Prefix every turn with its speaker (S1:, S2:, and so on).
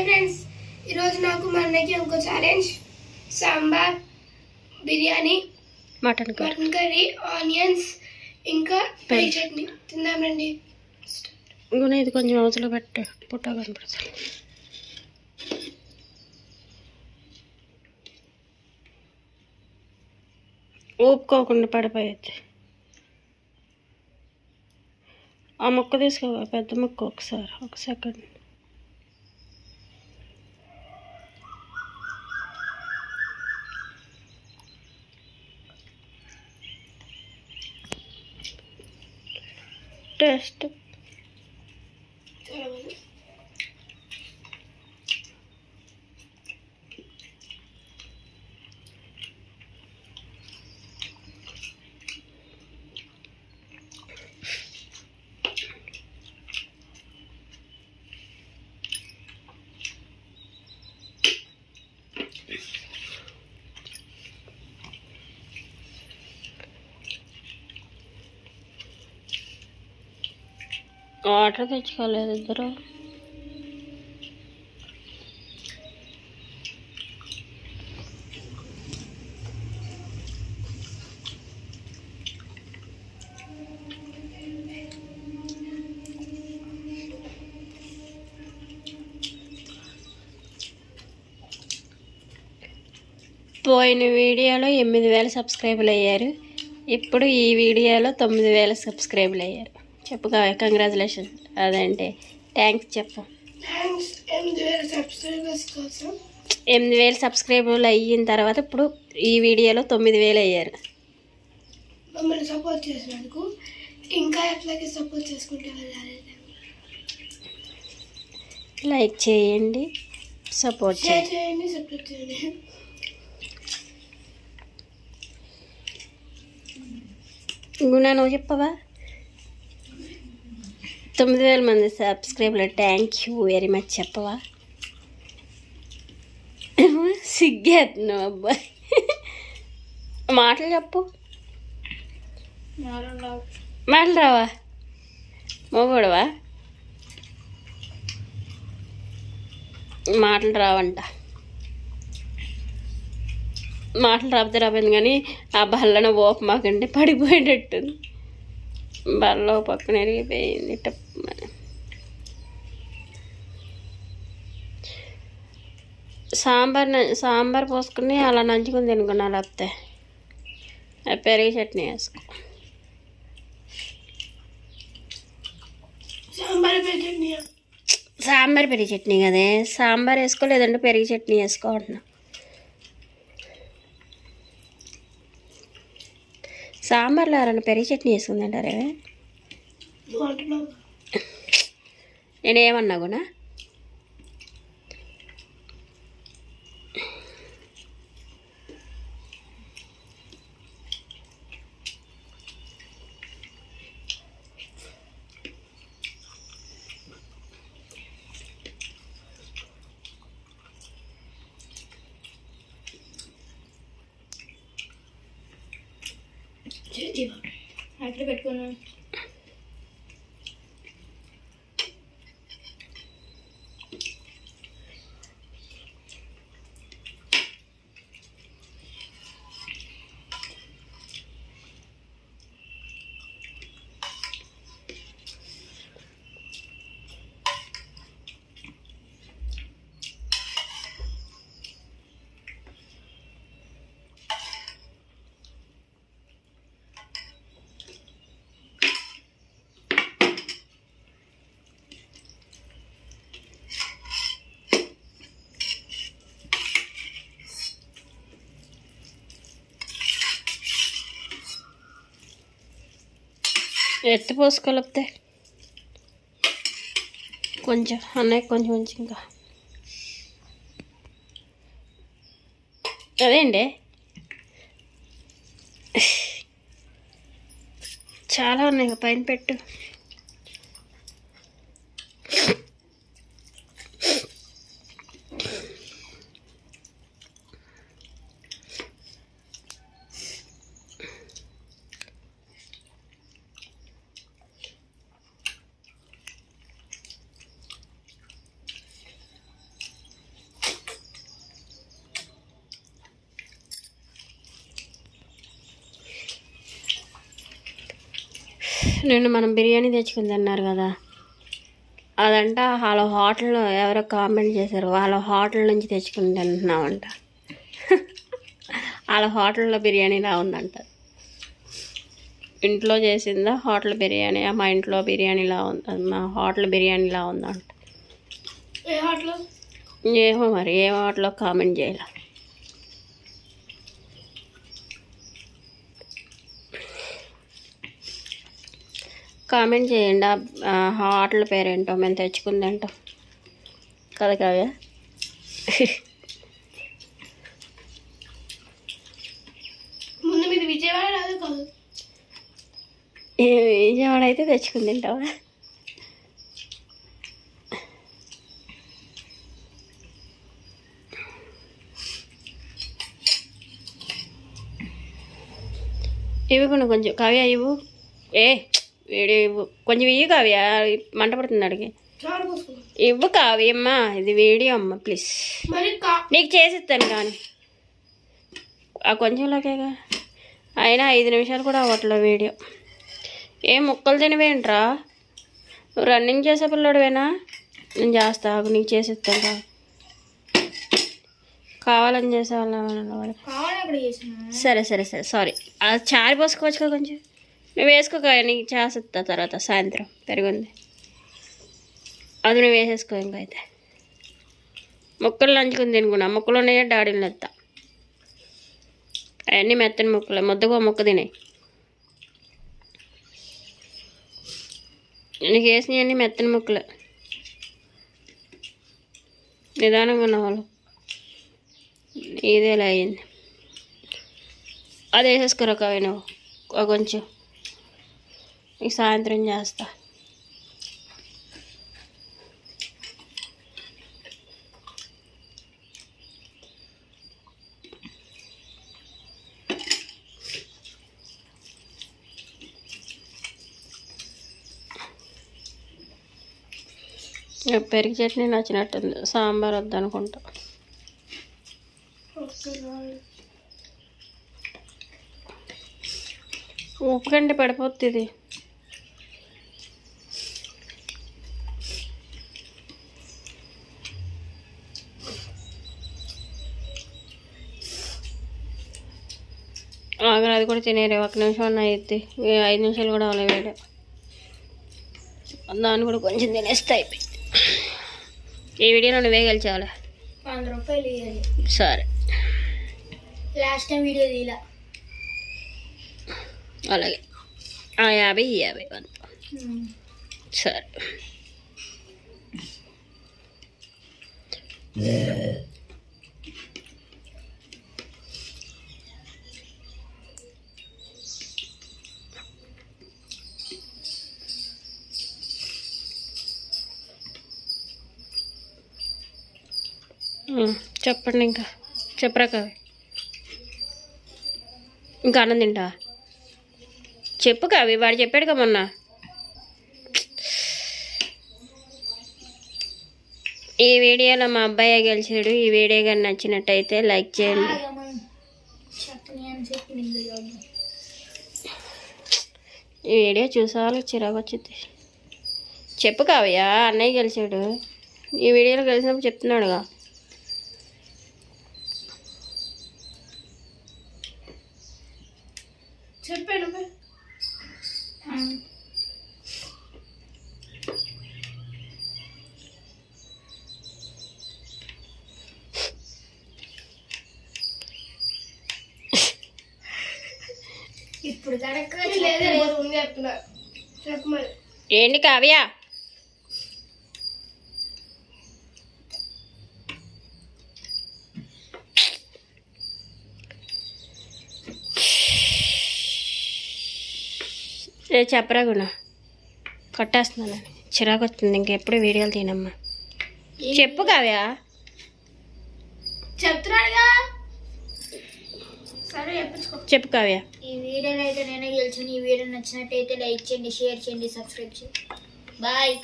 S1: Hi friends. ఈరోజు నాకు మా అన్నకి ఇంకో challenge sambar biryani
S2: mutton
S1: mutton curry onions ఇంకా పై. చట్నీ. తిందామండి
S2: ఇంకొన ఇది కొంచెం అవసరం పెట్టు. పుట్ట కనపడుతుంది ఊపుకోకుండా పడిపోయేది ఆ ముక్క తీసుకో పెద్ద ముక్క ఒకసారి ఒక సెకండ్ test. వాటర్ తెచ్చుకోలేదు ఇద్దరు పోయిన వీడియోలో ఎనిమిది వేల సబ్స్క్రైబర్లు అయ్యారు. ఇప్పుడు ఈ వీడియోలో తొమ్మిది వేల సబ్స్క్రైబర్లు అయ్యారు. చెప్పుగా కంగ్రాచులేషన్ అదంటే థ్యాంక్స్ చెప్పు.
S1: ఎనిమిది వేల
S2: సబ్స్క్రైబర్లు అయిన తర్వాత ఇప్పుడు ఈ వీడియోలో తొమ్మిది వేలు అయ్యారు.
S1: మమ్మల్ని సపోర్ట్ చేసినందుకు ఇంకా ఎట్లాగే సపోర్ట్ చేసుకుంటే వెళ్ళాలి.
S2: లైక్ చేయండి సపోర్ట్ చేయండి.
S1: చేయండి సపోర్ట్ చేయండి.
S2: గుణా నువ్వు చెప్పవా? తొమ్మిది వేల మంది సబ్స్క్రైబర్లు థ్యాంక్ యూ వెరీ మచ్ చెప్పవా సిగ్గేస్తున్నావు అబ్బాయి మాటలు చెప్పు. మాటలు రావా? మగోడవా? మాటలు రావంట. మాటలు రాకపోతే రాబోయింది కానీ ఆ బల్లన ఓపు పడిపోయేటట్టుంది. బల్ల పక్కన ఎరిగిపోయింది టప్పమని. సాంబార్ సాంబార్ పోసుకుని అలా నంచుకుని తినుకున్నా లేకపోతే. పెరుగు చట్నీ వేసుకో
S1: సాంబార్
S2: పెరుగు చట్నీ కదే. సాంబార్ వేసుకో లేదంటే పెరుగు చట్నీ వేసుకో అంటున్నా. సాంబార్లో ఎవరైనా పెరుగు చట్నీ వేసుకుందంటారే
S1: నువ్వు అంటున్నావు
S2: నేను ఏమన్నా కూడా
S1: అట్లా పెట్టుకున్నాను
S2: ఎత్తి పోసుకోలేకపోతే? కొంచెం అన్నయ్య కొంచెం కొంచెం ఇంకా అదేండి చాలా ఉన్నాయి పైన పెట్టు. నిన్న మనం బిర్యానీ తెచ్చుకుంది అన్నారు కదా. అదంట వాళ్ళ హోటల్లో ఎవరో కామెంట్ చేశారు వాళ్ళ హోటల్ నుంచి తెచ్చుకుని తింటున్నామంట వాళ్ళ హోటల్లో బిర్యానీలా ఉందంట. ఇంట్లో చేసిందా హోటల్ బిర్యానీ మా ఇంట్లో బిర్యానీలా ఉంది మా హోటల్ బిర్యానీలా ఉందంట.
S1: ఏ హోటల్?
S2: ఏమో మరి ఏ హోటల్లో కామెంట్ చేయాలి. కామెంట్ చేయండి. ఆ హోటల్ పేరేంటో మేము తెచ్చుకుందేంటో. కదా కావ్య?
S1: ముందు మీది విజయవాడ రాదు కాదు?
S2: ఏ విజయవాడ అయితే తెచ్చుకుని తింటావా ఇవి కొన్ని కొంచెం. కావ్య ఇవ్వు. ఏ వేడి కొంచెం ఇవ్వు కావ్య మంట పడుతుంది అడిగి. ఇవ్వు కావ్యమ్మా ఇది వేడి అమ్మ ప్లీజ్
S1: కా
S2: నీకు చేసిస్తాను కానీ. ఆ కొంచెంలోకేగా అయినా ఐదు నిమిషాలు కూడా అవ్వట్లే వీడియో. ఏ ముక్కలు తినవేంట్రా? నువ్వు రన్నింగ్ చేసే పిల్లడివేనా? నేను చేస్తా నీకు చేసిస్తాను రా కావాలని చేసేవాళ్ళ సరే సరే సరే సారీ ఆ చారు పోసుకోవచ్చు కదా కొంచెం. నువ్వు వేసుకోక నీకు చేస్తా తర్వాత సాయంత్రం పెరుగుంది. అది నువ్వు వేసేసుకో ఇంకా అయితే. ముక్కలు నంచుకుని తినుకున్నా. ముక్కలు ఉన్నాయో డాడీలు నెత్తా అవన్నీ మెత్తని ముక్కలే. ముద్దకు ముక్క తినాయి నీకు వేసినవన్నీ మెత్తని ముక్కలే. నిదానంగా ఉన్న వాళ్ళు ఇదేలా అయింది. అది వేసేసుకోరు కవి నువ్వు. కొంచెం. ఈ సాయంత్రం చేస్తా. పెరిగి పెరుగు చట్నీ నచ్చినట్టుంది. సాంబార్ వద్దనుకుంటా. ఉప్పు కంటే పడిపోతుంది ఆగరా అది కూడా తినేరే ఒక నిమిషం అన్న అయితే ఐదు నిమిషాలు కూడా అవ్వలే వేడే దాన్ని కూడా కొంచెం తినేస్తే అయిపోయింది. ఈ వీడియోలో నువ్వే గెలిచావులే
S1: వంద రూపాయలు ఇవ్వాలి
S2: సరే.
S1: లాస్ట్ టైం వీడియో తీలా
S2: అలాగే. ఆ యాభై ఈ యాభై వంద సరే. చెప్పండి ఇంకా. చెప్పరా కవి ఇంకా అన్నం తింటా? చెప్పు కవి వాడు చెప్పాడు కదా మొన్న. ఈ వీడియోలో మా అబ్బాయి గెలిచాడు. ఈ వీడియో కానీ నచ్చినట్టయితే లైక్ చేయండి. ఈ వీడియో చూసేవాళ్ళకి చిరాకు వచ్చింది. చెప్పు కావ్యా అన్నయ్య గెలిచాడు. ఈ వీడియోలో గెలిచినప్పుడు చెప్తున్నాడుగా.
S1: చెప్పాను. ఇప్పుడు కనుక లేదా చెప్తున్నా చెప్పమని
S2: ఏంటి కావ్య? ఏ చెప్పరా గుణ. కట్టేస్తున్నాను. చిరాకు వస్తుంది ఇంకెప్పుడు వీడియోలు తినమ్మా చెప్పు కావ్య.
S1: చెప్తున్నాడుగా. సరే
S2: చెప్పు కావ్య.
S1: ఈ వీడియోని అయితే నేనే గెలిచాను. ఈ వీడియో నచ్చినట్టయితే లైక్ చేయండి షేర్ చేయండి సబ్స్క్రైబ్ చేయండి. బాయ్.